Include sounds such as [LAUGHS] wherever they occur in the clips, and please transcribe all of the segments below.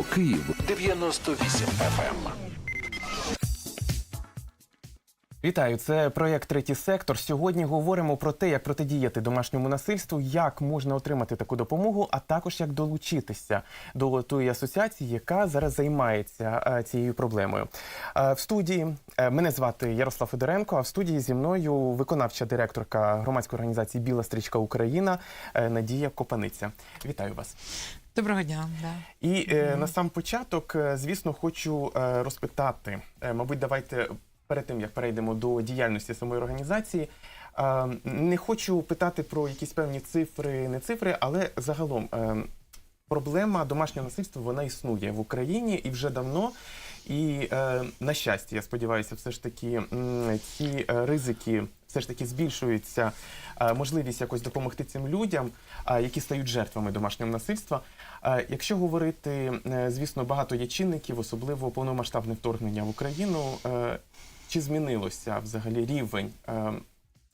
Радіо Київ 98 FM. Вітаю, це проєкт Третій сектор. Сьогодні говоримо про те, як протидіяти домашньому насильству, як можна отримати таку допомогу, а також як долучитися до тої асоціації, яка зараз займається е, цією проблемою. Е, В студії е, мене звати Ярослав Федоренко. А в студії зі мною виконавча директорка громадської організації Біла стрічка Україна Надія Копаниця. Вітаю вас. Доброго дня. Да. І е, на сам початок, е, звісно, хочу е, розпитати. Е, мабуть, давайте перед тим як перейдемо до діяльності самої організації. е, не хочу питати про якісь певні цифри, не цифри, але загалом е, проблема домашнього насильства вона існує в Україні і вже давно. І е, на щастя, я сподіваюся, все ж таки ці е, ризики все ж таки збільшуються. Е, можливість якось допомогти цим людям, е, які стають жертвами домашнього насильства. Якщо говорити, звісно, багато є чинників, особливо повномасштабне вторгнення в Україну. Чи змінилося взагалі рівень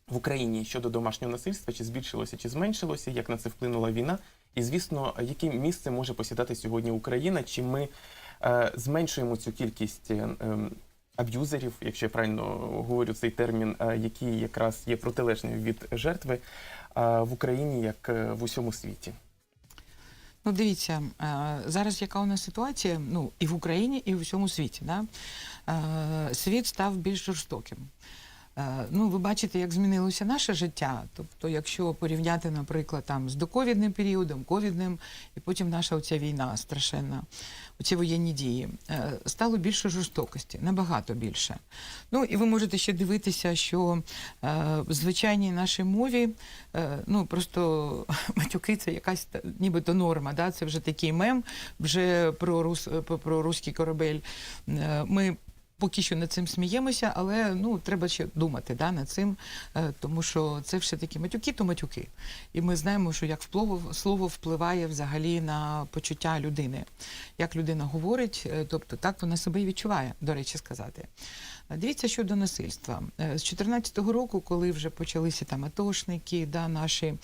в Україні щодо домашнього насильства? Чи збільшилося, чи зменшилося? Як на це вплинула війна? І звісно, яке місце може посідати сьогодні Україна? Чи ми зменшуємо цю кількість е, ем, аб'юзерів, якщо я правильно говорю цей термін, е, який якраз є протилежним від жертви е, в Україні, як е, в усьому світі? Ну, дивіться, е, зараз яка у нас ситуація ну, і в Україні, і в усьому світі. Да? Е, Світ став більш жорстоким. Е, Ну, ви бачите, як змінилося наше життя. Тобто, якщо порівняти, наприклад, там з доковідним періодом, ковідним, і потім наша оця війна страшенна, оці воєнні дії, е, стало більше жорстокості, набагато більше. Ну і ви можете ще дивитися, що е, в звичайній нашій мові ну просто [LAUGHS] матюки це якась нібито норма. Да? Це вже такий мем, вже про рус про, руський корабель. Ми Поки що над цим сміємося, але ну треба ще думати да, над цим, е, тому що це все таки матюки, то матюки. І ми знаємо, що як слово впливає взагалі на почуття людини. Як людина говорить, е, тобто так вона себе і відчуває, до речі, сказати. Дивіться щодо насильства. Е, З 2014 року, коли вже почалися там атошники, да, наші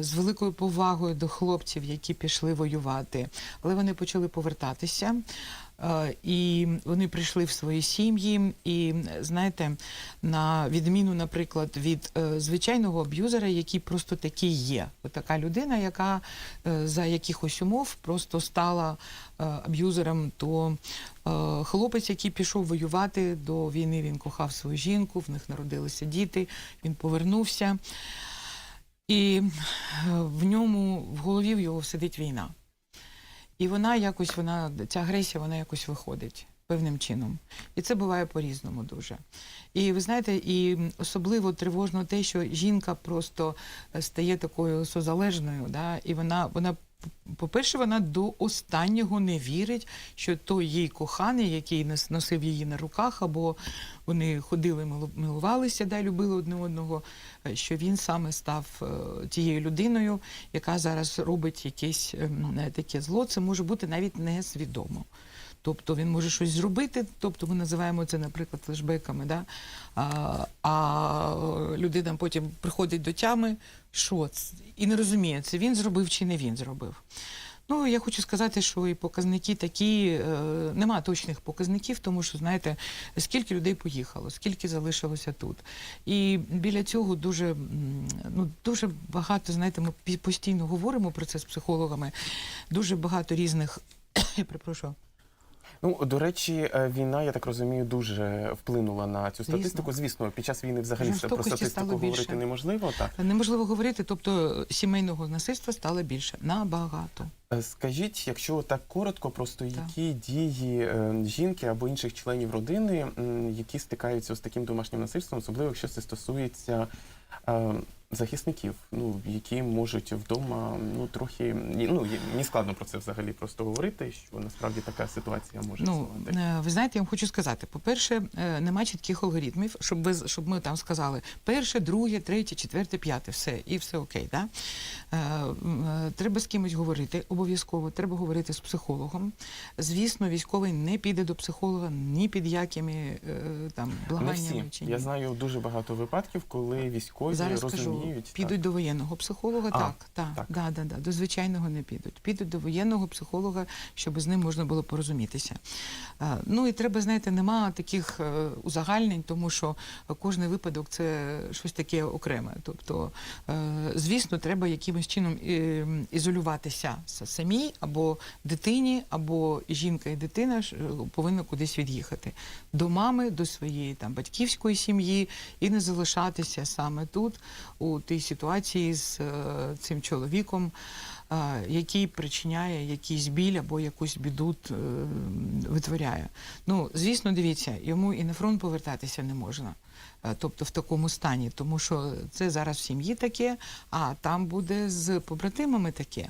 з великою повагою до хлопців, які пішли воювати, але вони почали повертатися. Е, І вони прийшли в свої сім'ї, і знаєте, на відміну, наприклад, від е, звичайного аб'юзера, який просто такий є. Така людина, яка е, за якихось умов просто стала аб'юзером, то хлопець, який пішов воювати до війни, він кохав свою жінку, в них народилися діти, він повернувся. І в ньому в голові в його сидить війна. І вона якось, вона, ця агресія, вона якось виходить певним чином. І це буває по-різному дуже. І ви знаєте, і особливо тривожно те, що жінка просто е, стає такою созалежною, да? і вона, вона, по-перше, вона до останнього не вірить, що той їй коханий, який носив її на руках, або вони ходили, милу- милувалися, да, любили одне одного, е, що він саме став е, тією людиною, яка зараз робить якесь ем, е, таке зло. Це може бути навіть несвідомо. Тобто він може щось зробити, тобто ми називаємо це, наприклад, флешбеками. Да? А, а людина потім приходить до тями, що це? і не розуміє, це він зробив чи не він зробив. Ну, я хочу сказати, що і показники такі, е, нема точних показників, тому що, знаєте, скільки людей поїхало, скільки залишилося тут. І біля цього дуже, ну, дуже багато, знаєте, ми постійно говоримо про це з психологами, дуже багато різних, [COUGHS] я перепрошую, Ну, до речі, е, війна, я так розумію, дуже вплинула на цю статистику. Звісно, під час війни взагалі це про статистику більше. говорити неможливо. Так Неможливо говорити, тобто сімейного насильства стало більше набагато. Е, скажіть, якщо так коротко, просто Так. які дії е, жінки або інших членів родини, які стикаються з таким домашнім насильством, особливо якщо це стосується е, захисників, ну які можуть вдома ну трохи ну мені складно про це взагалі просто говорити, що насправді така ситуація може Ну існувати. е, ви знаєте, я вам хочу сказати: по-перше, е, нема чітких алгоритмів, щоб ви щоб ми там сказали перше, друге, третє, четверте, п'яте, все і все окей. Да? Е, Треба з кимось говорити, обов'язково. Треба говорити з психологом. Звісно, військовий не піде до психолога ні під якими там Не благаннями всі. чи ні. Я знаю дуже багато випадків, коли військові розуміють, розуміють. підуть так. до воєнного психолога, А, так, так, так. Да, да, да, до звичайного не підуть. Підуть до воєнного психолога, щоб з ним можна було порозумітися. Е, Ну і треба, знаєте, нема таких е, узагальнень, тому що кожний випадок це щось таке окреме. Тобто, е, звісно, треба якимось чином ізолюватися самій або дитині, або жінка і дитина повинна кудись від'їхати до мами, до своєї там батьківської сім'ї і не залишатися саме тут, у тій ситуації з е, цим чоловіком, е, який причиняє якийсь біль або якусь біду е, витворяє. Ну, звісно, дивіться, йому і на фронт повертатися не можна. Тобто в такому стані, тому що це зараз в сім'ї таке, а там буде з побратимами таке.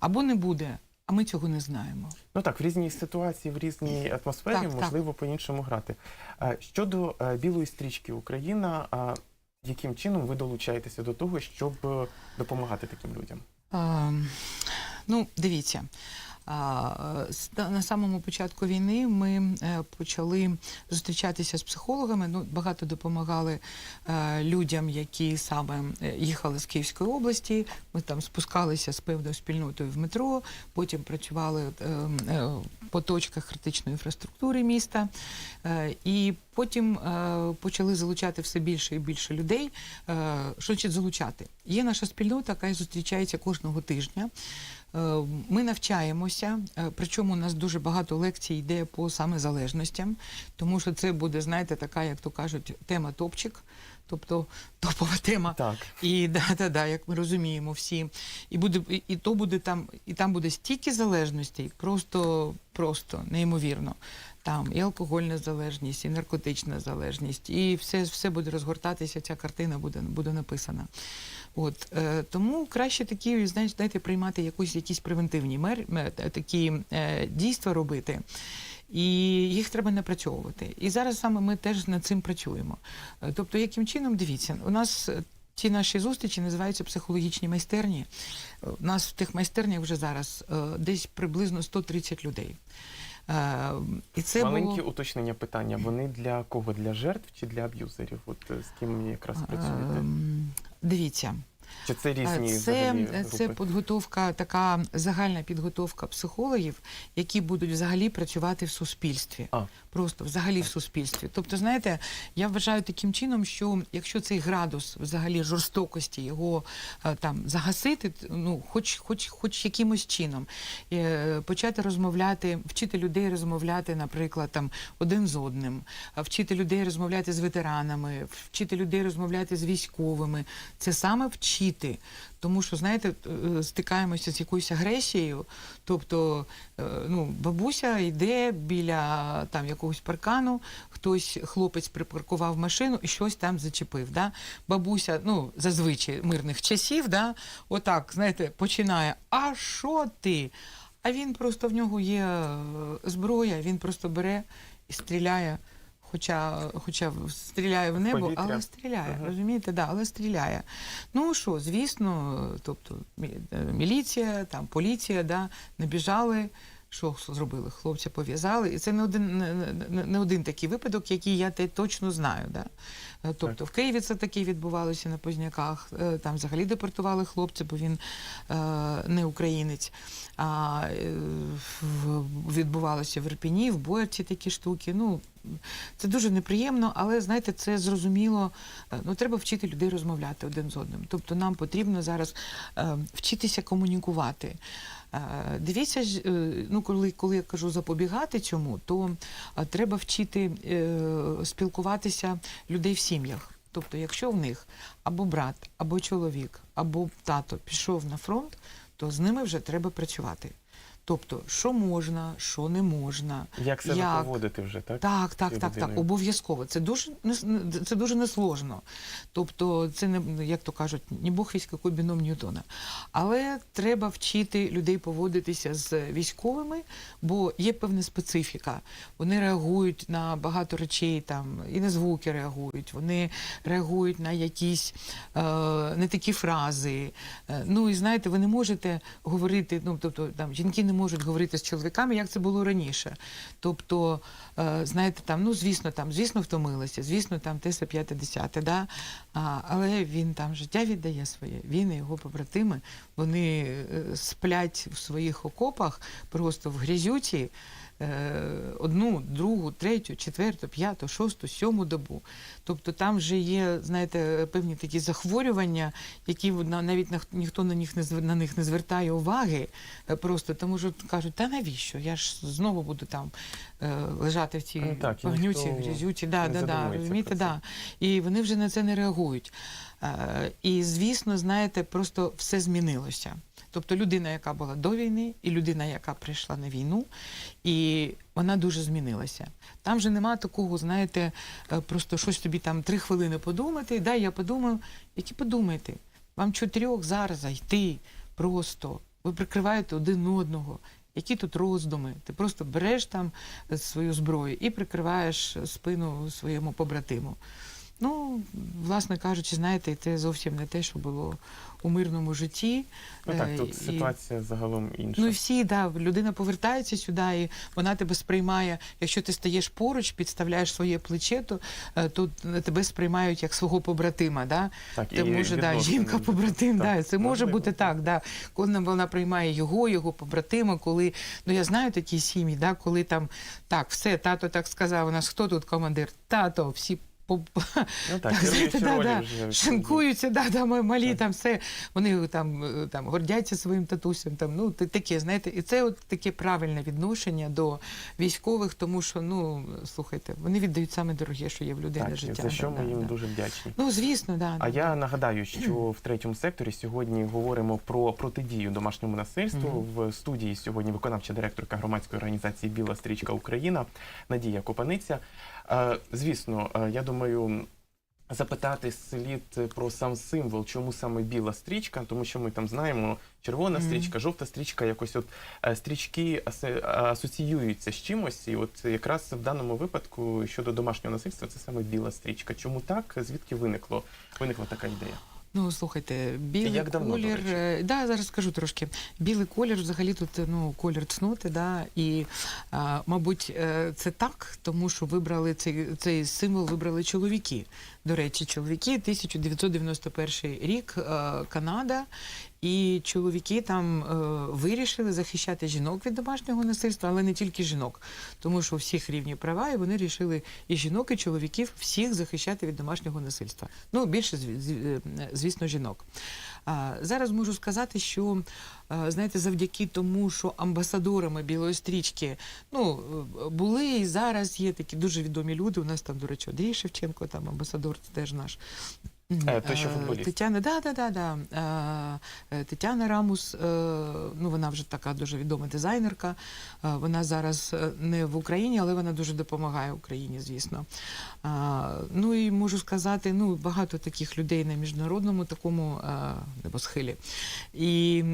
Або не буде, а ми цього не знаємо. Ну так, в різній ситуації, в різній атмосфері Так, можливо по-іншому грати. Е, Щодо білої стрічки Україна, яким чином ви долучаєтеся до того, щоб е, допомагати таким людям? А, ну, дивіться. А, на самому початку війни ми е, почали зустрічатися з психологами. Ну, багато допомагали е, людям, які саме е, їхали з Київської області. Ми там спускалися з певною спільнотою в метро, потім працювали по точках критичної інфраструктури міста. І потім почали залучати все більше і більше людей. Що значить залучати? Є наша спільнота, яка зустрічається кожного тижня. Е, Ми навчаємося, е, причому у нас дуже багато лекцій йде по саме залежностям, тому що це буде, знаєте, така, як то кажуть, тема топчик, тобто топова тема. Так. І да, да, да, як ми розуміємо всі. І буде і, і то буде там, і там буде стільки залежностей, просто, просто неймовірно. Там і алкогольна залежність, і наркотична залежність, і все, все буде розгортатися. Ця картина буде, буде написана. От е, тому краще такі, знаєте, приймати якусь якісь превентивні мер, такі е, дійства робити. І їх треба напрацьовувати. І зараз саме ми теж над цим працюємо. Е, Тобто, яким чином дивіться, у нас е, ті наші зустрічі називаються психологічні майстерні. Е, У нас в тих майстернях вже зараз е, десь приблизно 130 людей. Е, І це Маленьке було... уточнення питання. Вони для кого? Для жертв чи для аб'юзерів? От е, з ким якраз працюєте? Дивіться, Чи це різні Це, взагалі це групи? підготовка, така загальна підготовка психологів, які будуть взагалі працювати в суспільстві. А. Просто взагалі в суспільстві. Тобто, знаєте, я вважаю таким чином, що якщо цей градус взагалі жорстокості його е, там загасити, ну хоч, хоч, хоч якимось чином е, почати розмовляти, вчити людей розмовляти, наприклад, там один з одним, вчити людей розмовляти з ветеранами, вчити людей розмовляти з військовими. Це саме вчити. Тому що, знаєте, е, стикаємося з якоюсь агресією. Тобто, е, ну, бабуся йде біля там якогось паркану, хтось хлопець припаркував машину і щось там зачепив. Да? Бабуся, ну, зазвичай мирних часів, да, отак, знаєте, починає: А що ти? А він просто в нього є е, зброя, він просто бере і стріляє. Хоча, хоча стріляє в небо, повітря. але стріляє, Ага. розумієте, да, але стріляє. Ну що, звісно, тобто е, міліція, там поліція, да, набіжали. Що зробили? Хлопця пов'язали, і це не один не, не, один такий випадок, який я те точно знаю. Да? Е, Тобто в Києві це таке відбувалося на Позняках. е, Там взагалі депортували хлопця, бо він е, не українець. А е, відбувалося в Ірпіні, в Боярці такі штуки. Ну це дуже неприємно, але знаєте, це зрозуміло. Е, Ну треба вчити людей розмовляти один з одним. Тобто нам потрібно зараз е, вчитися комунікувати. Е, Дивіться ну коли, коли я кажу запобігати цьому, то треба вчити спілкуватися людей в сім'ях. Тобто, якщо в них або брат, або чоловік, або тато пішов на фронт, то з ними вже треба працювати. Тобто, що можна, що не можна, Як себе як- поводити вже, так? так, так, так, так, обов'язково. Це дуже не- це дуже несложно. Тобто, це не як то кажуть, ні Бог вісь, який біном Ньютона. Але треба вчити людей поводитися з військовими, бо є певна специфіка. Вони реагують на багато речей, там і на звуки реагують, вони реагують на якісь е, не такі фрази. Е, ну і знаєте, ви не можете говорити, ну тобто там жінки не можуть говорити з чоловіками, як це було раніше. Тобто, е, знаєте, там, ну звісно, там, звісно, втомилися, звісно, там те все п'яте, десяте, да? але він там життя віддає своє. Він і його побратими, вони е, сплять в своїх окопах просто в грязюці. Е, Одну, другу, третю, четверту, п'яту, шосту, сьому добу. Тобто там вже є, знаєте, певні такі захворювання, які навіть ніхто на них не на них не звертає уваги. е, Просто тому що кажуть, та навіщо? Я ж знову буду там е, лежати в цій так, і багнюці. Да, да, да, розумієте, да. І вони вже на це не реагують. І звісно, знаєте, просто все змінилося. Тобто людина, яка була до війни, і людина, яка прийшла на війну, і вона дуже змінилася. Там же нема такого, знаєте, е, просто щось тобі там три хвилини подумати. Дай я подумаю, які подумайте. Вам чотирьох зараз йти просто. Ви прикриваєте один одного. Які тут роздуми? Ти просто береш там свою зброю і прикриваєш спину своєму побратиму. Ну, власне кажучи, знаєте, це зовсім не те, що було у мирному житті. Ну так, Е, тут і- ситуація загалом інша. Ну і всі, да, людина повертається сюди, і вона тебе сприймає. Якщо ти стаєш поруч, підставляєш своє плече, то, е, то тебе сприймають як свого побратима. Да? так, і Тому що да, жінка побратим, Так, да, це може бути так. Да. Коли вона приймає його, його побратима, коли ну я знаю такі сім'ї, да, коли там так, все, тато так сказав. У нас хто тут командир? Тато, всі [LAUGHS] Ну так, так, знаєте, да, да, вже шинкуються, да, да, малі Так. там все. Вони там, е, там гордяться своїм татусем. Там, ну, та- таке, знаєте, і це от таке правильне відношення до військових, тому що, ну, слухайте, вони віддають саме дороге, що є в людини Так, життя. за що да, ми да, їм да. дуже вдячні. Ну, звісно, да. А да. я нагадаю, що [CLEARS THROAT] в третьому секторі сьогодні говоримо про протидію домашньому насильству. В студії сьогодні виконавча директорка громадської організації Біла стрічка Україна Надія Копаниця. Звісно, я думаю. Запитати слід про сам символ, чому саме біла стрічка, тому що ми там знаємо червона Мгм. стрічка, жовта стрічка, якось от е, стрічки асоціюються з чимось. І от якраз в даному випадку щодо домашнього насильства це саме біла стрічка. Чому так? Звідки виникло виникла така ідея? Ну, слухайте, білий як давно, до колір. речі? е, Да, зараз скажу трошки. Білий колір взагалі тут ну, колір цноти, да, і, а, мабуть, е, це так, тому що вибрали цей, цей символ вибрали чоловіки. До речі, чоловіки 1991 рік, е, Канада, і чоловіки там е, вирішили захищати жінок від домашнього насильства, але не тільки жінок, тому що у всіх рівні права, і вони рішили і жінок, і чоловіків всіх захищати від домашнього насильства. Ну, більше, е, звісно, жінок. Зараз можу сказати, що знаєте, завдяки тому, що амбасадорами білої стрічки ну, е, були і зараз є такі дуже відомі люди. У нас там, до речі, Андрій Шевченко, там амбасадор, теж наш. Е, той, що Е, футболіст. Тетяна, да, да, да, да. Е, Тетяна Рамус, ну вона вже така дуже відома дизайнерка. Вона зараз не в Україні, але вона дуже допомагає Україні, звісно. Ну і можу сказати, ну багато таких людей на міжнародному такому небосхилі. І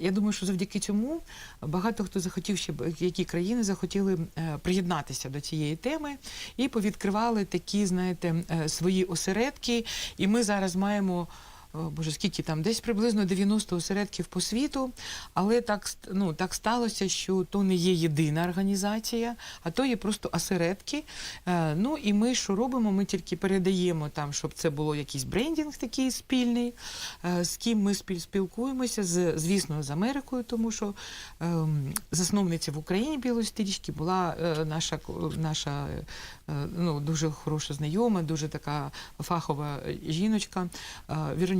я думаю, що завдяки цьому багато хто захотів ще які країни захотіли приєднатися до цієї теми і повідкривали такі, знаєте, свої осередки. І ми зараз маємо. Боже, скільки там, десь приблизно 90 осередків по світу, але так, ну, так сталося, що то не є єдина організація, а то є просто осередки. Е, ну і ми що робимо? Ми тільки передаємо там, щоб це було якийсь брендінг такий спільний, е, з ким ми спілкуємося, з, звісно, з Америкою, тому що ем, засновниця в Україні білої стрічки була е, наша, наша ну, дуже хороша знайома, дуже така фахова жіночка е,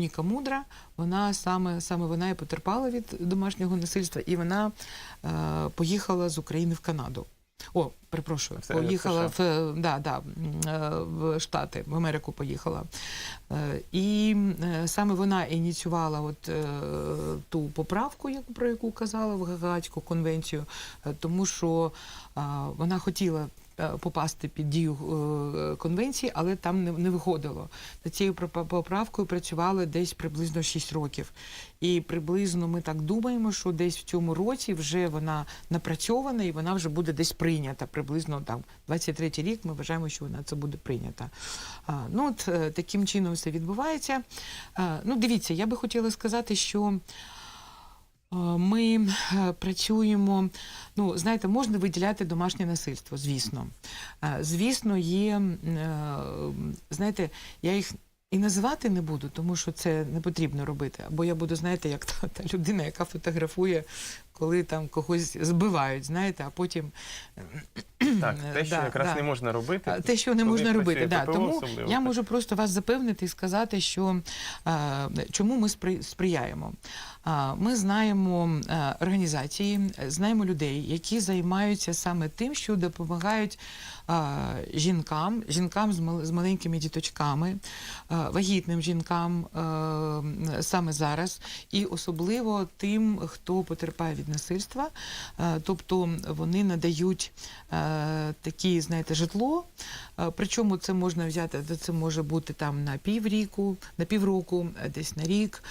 Вероніка Мудра. Вона саме, саме вона і потерпала від домашнього насильства, і вона е, поїхала з України в Канаду. О, перепрошую, Це поїхала в, да, да, е, в Штати, в Америку поїхала. Е, І е, саме вона ініціювала от, ту поправку, про яку казала в Гагатську конвенцію, тому що вона хотіла попасти під дію е, конвенції, але там не, не виходило. Над цією поправкою працювали десь приблизно 6 років. І приблизно ми так думаємо, що десь в цьому році вже вона напрацьована і вона вже буде десь прийнята. Приблизно там 23 рік. Ми вважаємо, що вона це буде прийнята. Ну от е, таким чином все відбувається. Ну, дивіться, я би хотіла сказати, що. Е, Ми е, працюємо. Ну, знаєте, можна виділяти домашнє насильство, звісно. Е, Звісно, є, знаєте, я їх. І називати не буду, тому що це не потрібно робити. Або я буду, знаєте, як та, та людина, яка фотографує, коли там когось збивають, знаєте, а потім Так, те, що Да, якраз да. не можна робити. Те, що не можна робити, да. Тому особливо, я можу просто вас запевнити і сказати, що а, чому ми спри- сприяємо. А, Ми знаємо а, організації, е, знаємо людей, які займаються саме тим, що допомагають е, жінкам, жінкам з маленькими діточками, вагітним жінкам саме зараз, і особливо тим, хто потерпає від насильства. Тобто вони надають такі, знаєте, житло. Причому це можна взяти, це може бути там на півріку, на півроку, десь на рік.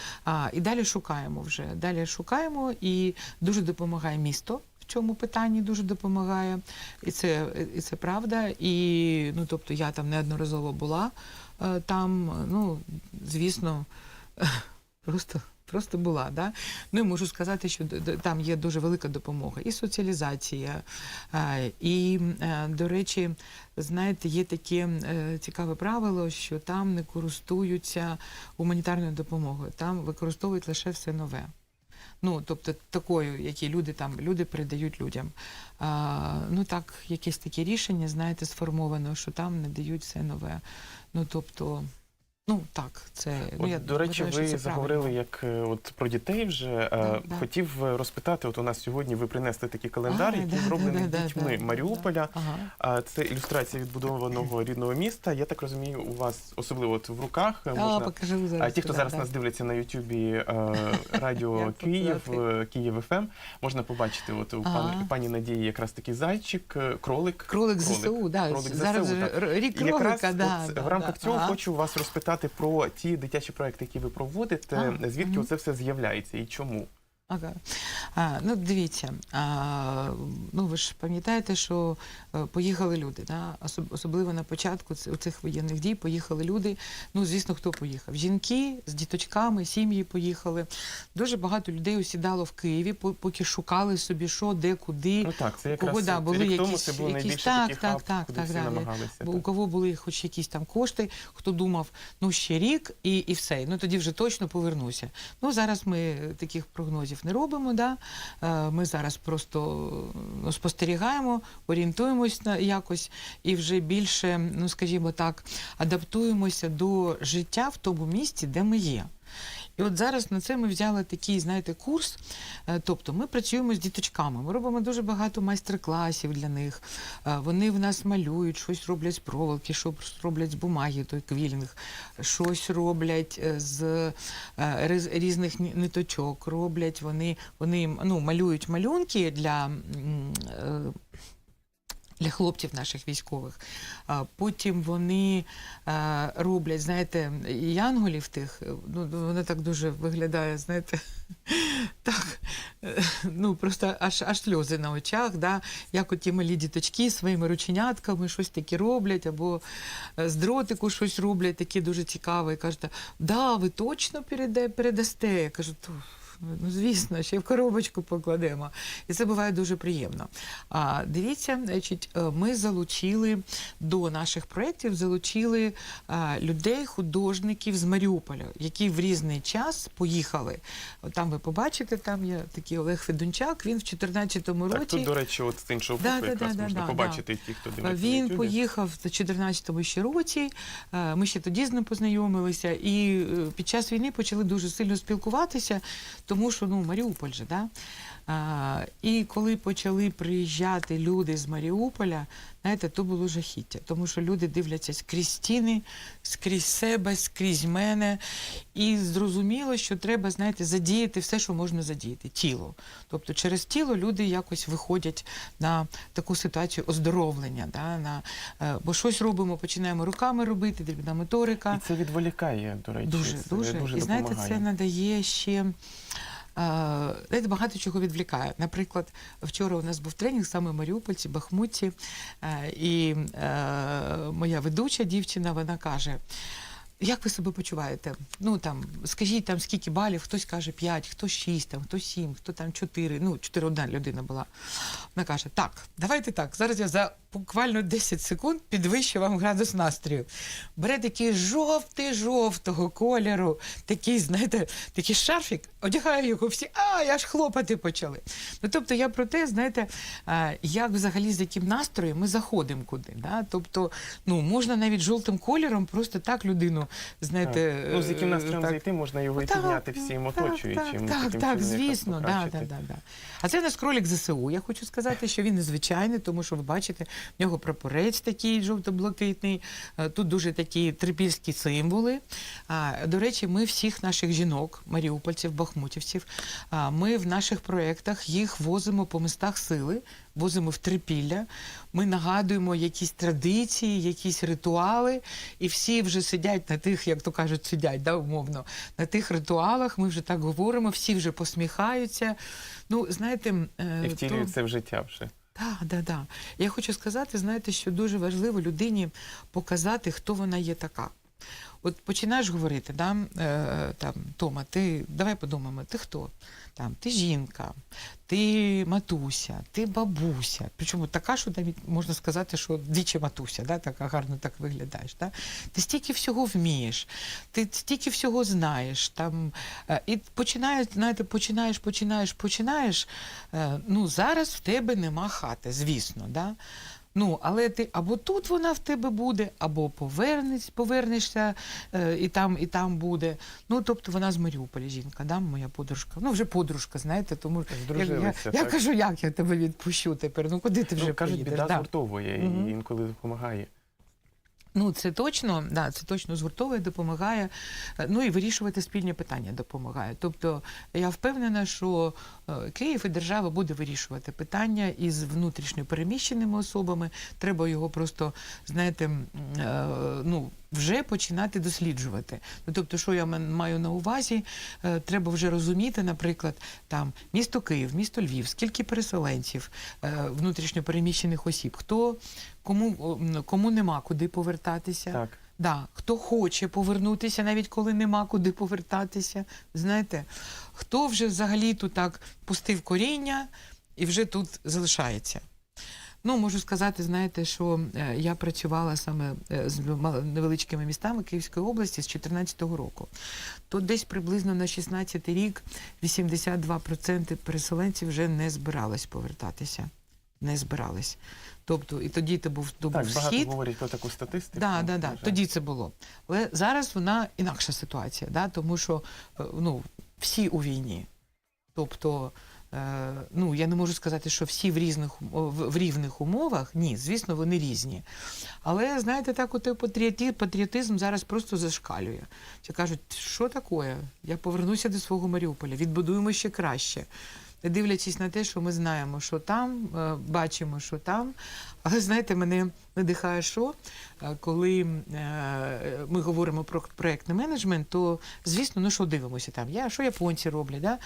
І далі шукаємо вже. Далі шукаємо і дуже допомагає місто. В цьому питанні дуже допомагає, і це, і це правда. І ну, тобто я там неодноразово була е, там. Ну, звісно, [LAUGHS] просто, просто була. Да? Ну і можу сказати, що там є дуже велика допомога, і соціалізація, е, і, е, до речі, знаєте, є таке цікаве правило, що там не користуються гуманітарною допомогою, там використовують лише все нове. Ну, тобто такою, які люди там люди передають людям. А, ну так, якесь таке рішення, знаєте, сформовано, що там не дають все нове. Ну тобто, ну так, це ну, От, я до речі, вважаю, ви заговорили як е, от про дітей вже. Е, Да, да. Хотів е, розпитати, от у нас сьогодні ви принесли такий календар, А, який да, зроблений да, да, дітьми да, Маріуполя. Ага. Це ілюстрація відбудованого [LAUGHS] рідного міста. Я так розумію, у вас особливо от в руках е, А, покажу зараз. А ті, хто туди, зараз да. нас дивляться на Ютубі [LAUGHS] радіо Київ, Київ ФМ, можна побачити от у Ага. пані, пані Надії якраз такий зайчик, кролик. Кролик ЗСУ, да, Кролик ЗСУ, рік кролика, да, в рамках цього хочу вас розпитати про ті дитячі проекти, які ви проводите, звідки це все з'являється і чому. Ага. А, ну, дивіться, а, ну ви ж пам'ятаєте, що е, поїхали люди, да? Особ- особливо на початку ц- цих воєнних дій поїхали люди. Ну, звісно, хто поїхав? Жінки з діточками, сім'ї поїхали. Дуже багато людей осідало в Києві, поки шукали собі, що, де, куди. Ну так, це якраз кого, да, були рік тому якісь- це було якісь- так, такий так, хаб, так, куди так, всі намагалися. Бо у кого були хоч якісь там кошти, хто думав, ну ще рік і, і все. Ну тоді вже точно повернуся. Ну зараз ми таких прогнозів не робимо. Да? Е, Ми зараз просто ну, спостерігаємо, орієнтуємось на якось і вже більше, ну скажімо так, адаптуємося до життя в тому місці, де ми є. І от зараз на це ми взяли такий, знаєте, курс. Е, Тобто ми працюємо з діточками. Ми робимо дуже багато майстер-класів для них. Е, Вони в нас малюють, щось роблять з проволоки, щось роблять з бумаги, той квілінг, щось роблять е, з різних ниточок. Роблять вони, вони ну, малюють малюнки для. Для хлопців наших військових. Потім вони роблять, знаєте, янголів тих, е, ну вони так дуже виглядає, знаєте, [LAUGHS] так, е, ну просто аж аж сльози на очах, да, як оті малі діточки своїми рученятками щось таке роблять, або е, з дротику щось роблять, таке дуже цікаве. І кажуть, да, ви точно переда- передасте. Я кажу, «Ту, Ну, звісно, ще й в коробочку покладемо. І це буває дуже приємно. А, дивіться, значить, е, ми залучили до наших проєктів залучили а, людей, художників з Маріуполя, які в різний час поїхали. От Там ви побачите, там є такий Олег Федунчак. Він в 2014 році. Так, тут, до речі, от з іншого Да, да, якраз да, можна да, побачити ті, хто дивиться на Він Ютубі. поїхав в 14-му ще році. е, Ми ще тоді з ним познайомилися, і е, під час війни почали дуже сильно спілкуватися, тому що ну Маріуполь же, да? А, і коли почали приїжджати люди з Маріуполя, знаєте, то було жахіття, тому що люди дивляться скрізь стіни, скрізь себе, скрізь мене. І зрозуміло, що треба, знаєте, задіяти все, що можна задіяти тіло. Тобто через тіло люди якось виходять на таку ситуацію оздоровлення. Да, на, е, бо щось робимо, починаємо руками робити, дрібна моторика. І це відволікає, до речі. Дуже, це дуже. дуже І знаєте, це надає ще. Знаєте, багато чого відвлікає. Наприклад, вчора у нас був тренінг саме в Маріупольці, Бахмутці, е, і е, моя ведуча дівчина вона каже: як ви себе почуваєте? Ну там скажіть там скільки балів, хтось каже 5, хто 6, там, хто 7, хто там 4, ну 4 одна людина була. Вона каже: так, давайте так. Зараз я за буквально 10 секунд підвищу вам градус настрою. Бере такий жовтий жовтого кольору, такий, знаєте, такий шарфік, одягає його всі, а я ж хлопати почали. Ну тобто я про те, знаєте, е, як взагалі з яким настроєм ми заходимо куди. Да? Тобто, ну можна навіть жовтим кольором просто так людину, знаєте, Так. Ну, з яким е, настроєм так, зайти, можна його і підняти всім оточуючим. Так, так, так, звісно, да, да, да, да. А це наш кролік ЗСУ. Я хочу сказати, що він незвичайний, тому що ви бачите, в нього прапорець такий жовто-блакитний. е, Тут дуже такі трипільські символи. До речі, ми всіх наших жінок, маріупольців, бахмутівців, ми в наших проєктах їх возимо по містах сили, возимо в трипілля. Ми нагадуємо якісь традиції, якісь ритуали, і всі вже сидять на тих, як то кажуть, сидять, да, умовно, на тих ритуалах. Ми вже так говоримо, всі вже посміхаються. Ну, знаєте, е, то- це в життя вже. Так, да, да. Я хочу сказати, знаєте, що дуже важливо людині показати, хто вона є така. От починаєш говорити, да, е, там, Тома, ти давай подумаємо, ти хто? Там, ти жінка, ти матуся, ти бабуся. Причому така, що навіть можна сказати, що двічі матуся, да, така гарно так виглядаєш. Да? Ти стільки всього вмієш, ти стільки всього знаєш. Там, е, і починаєш, знаєте, починаєш, починаєш, починаєш. Е, ну, зараз в тебе нема хати, звісно. Да? Ну, але ти або тут вона в тебе буде, або повернеш, повернешся е, і там, і там буде. Ну, тобто вона з Маріуполя жінка, да, моя подружка. Ну, вже подружка, знаєте, тому я, я, я кажу, як я тебе відпущу тепер? Ну куди ти вже Ну, кажуть, поїдеш? біда Да. згуртовує і інколи допомагає. Ну, це точно, да, це точно згуртовує, допомагає. Е, Ну і вирішувати спільні питання допомагає. Тобто я впевнена, що Київ і держава буде вирішувати питання із внутрішньо переміщеними особами. Треба його просто, знаєте, е, ну. Вже починати досліджувати. Ну, тобто, що я маю на увазі, е, треба вже розуміти, наприклад, там місто Київ, місто Львів, скільки переселенців, е, внутрішньо переміщених осіб, хто кому, кому нема куди повертатися. Так. Да, хто хоче повернутися, навіть коли нема куди повертатися. Знаєте, хто вже взагалі тут так пустив коріння і вже тут залишається. Ну, можу сказати, знаєте, що е, я працювала саме е, з невеличкими містами Київської області з 2014 року. То десь приблизно на 16 рік 82% переселенців вже не збирались повертатися. Не збирались. Тобто, і тоді це був, то Так, був багато схід. говорять про таку статистику. Да, да, да. Тоді це було. Але зараз вона інакша ситуація, да? тому що е, ну, всі у війні. Тобто, е, ну, я не можу сказати, що всі в різних в, рівних умовах. Ні, звісно, вони різні. Але знаєте, так от патріоти, патріотизм зараз просто зашкалює. Чи кажуть, що таке? Я повернуся до свого Маріуполя, відбудуємо ще краще. Не дивлячись на те, що ми знаємо, що там, е, бачимо, що там. Але знаєте, мене надихає, що Е, коли е, ми говоримо про проєктний менеджмент, то звісно, ну що дивимося там? Я, що японці роблять? Да?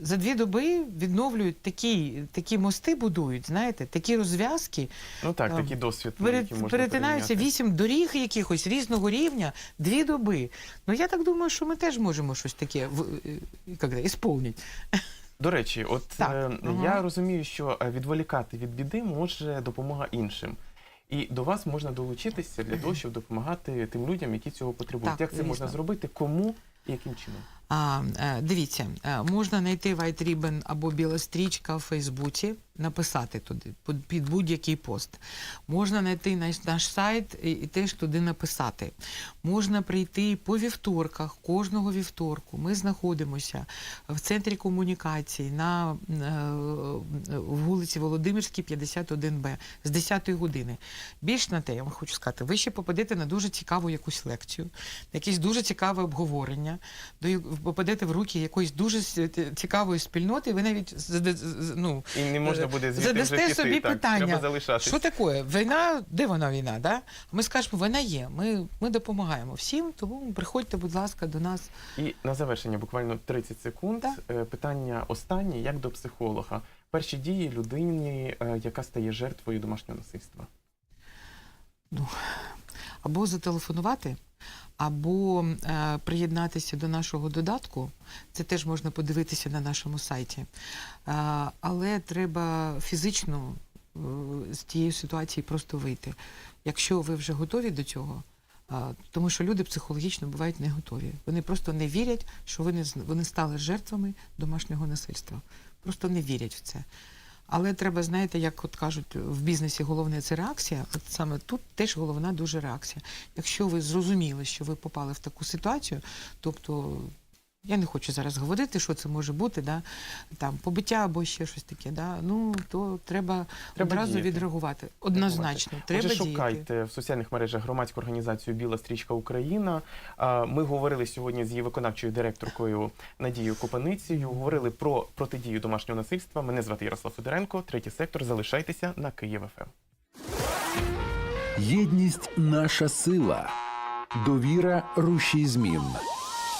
За дві доби відновлюють такі, такі мости, будують, знаєте, такі розв'язки. Ну так, Ем, такий досвід, Пере- який перетинаються вісім доріг якихось різного рівня, дві доби. Ну я так думаю, що ми теж можемо щось таке в, як ісполнити. До речі, от Так, е, ага. я розумію, що е, відволікати від біди може допомога іншим. І до вас можна долучитися для того, щоб допомагати тим людям, які цього потребують. Так, Як це можна зробити? Кому і яким чином? А, е, дивіться, е, можна знайти White Ribbon або біла стрічка в Фейсбуці, написати туди під- будь-який пост. Можна знайти наш, наш сайт і, і теж туди написати. Можна прийти по вівторках, кожного вівторку. Ми знаходимося в центрі комунікації на е, вулиці Володимирській, 51Б з 10 години. Більш на те, я вам хочу сказати, ви ще попадете на дуже цікаву якусь лекцію, якесь дуже цікаве обговорення, до попадете в руки якоїсь дуже цікавої спільноти, ви навіть ну, І не можна буде звідти вже задасте піти. собі так, питання, треба що таке? Війна, де вона війна? Да? Ми скажемо, війна є. Ми, ми допомагаємо всім, тому приходьте, будь ласка, до нас. І на завершення буквально 30 секунд. Так. Е, Питання останнє, як до психолога. Перші дії людині, е, яка стає жертвою домашнього насильства. Або зателефонувати, або е, приєднатися до нашого додатку. Це теж можна подивитися на нашому сайті. Е, але треба фізично е, з тієї ситуації просто вийти. Якщо ви вже готові до цього, а, тому що люди психологічно бувають не готові. Вони просто не вірять, що вони, вони стали жертвами домашнього насильства. Просто не вірять в це. Але треба, знаєте, як от кажуть, в бізнесі головне це реакція. От саме тут теж головна дуже реакція. Якщо ви зрозуміли, що ви попали в таку ситуацію, тобто. Я не хочу зараз говорити, що це може бути, да? там побиття або ще щось таке. Да? Ну то треба, Треба одразу діяти. відреагувати. Однозначно, треба Отже, діяти. шукайте в соціальних мережах громадську організацію Біла стрічка Україна. Ми говорили сьогодні з її виконавчою директоркою Надією Копаницею. Говорили про протидію домашнього насильства. Мене звати Ярослав Федоренко, третій сектор. Залишайтеся на Київ ФМ. Єдність наша сила. Довіра рушій змін.